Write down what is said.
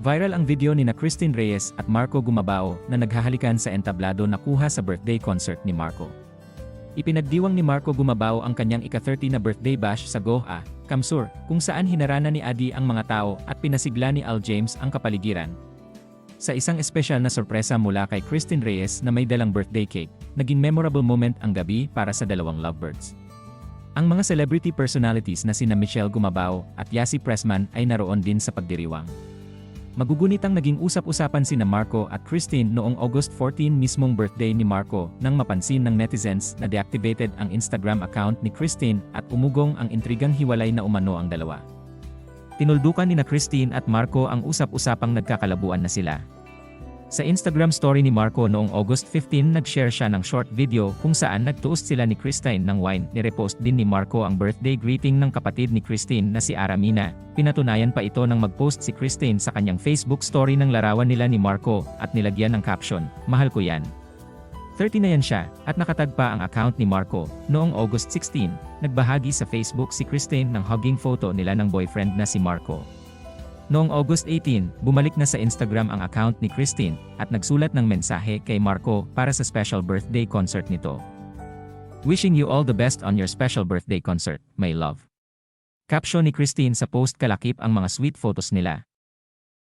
Viral ang video ni na Christine Reyes at Marco Gumabao na naghahalikan sa entablado na kuha sa birthday concert ni Marco. Ipinagdiwang ni Marco Gumabao ang kanyang ika-30 na birthday bash sa Goa, Kamsur, kung saan hinarana ni Adi ang mga tao at pinasigla ni Al James ang kapaligiran. Sa isang espesyal na sorpresa mula kay Christine Reyes na may dalang birthday cake, naging memorable moment ang gabi para sa dalawang lovebirds. Ang mga celebrity personalities na sina Michelle Gumabao at Yasi Pressman ay naroon din sa pagdiriwang. Magugunitang naging usap-usapan sina Marco at Christine noong August 14 mismong birthday ni Marco nang mapansin ng netizens na deactivated ang Instagram account ni Christine at umugong ang intrigang hiwalay na umano ang dalawa. Tinuldukan ni na Christine at Marco ang usap-usapang nagkakalabuan na sila. Sa Instagram story ni Marco noong August 15 nag-share siya ng short video kung saan nagtuos sila ni Christine ng wine. Nirepost din ni Marco ang birthday greeting ng kapatid ni Christine na si Aramina. Pinatunayan pa ito nang mag-post si Christine sa kanyang Facebook story ng larawan nila ni Marco at nilagyan ng caption, Mahal ko yan. 30 na yan siya at nakatag pa ang account ni Marco. Noong August 16, nagbahagi sa Facebook si Christine ng hugging photo nila ng boyfriend na si Marco. Noong August 18, bumalik na sa Instagram ang account ni Christine at nagsulat ng mensahe kay Marco para sa special birthday concert nito. Wishing you all the best on your special birthday concert, my love. Caption ni Christine sa post kalakip ang mga sweet photos nila.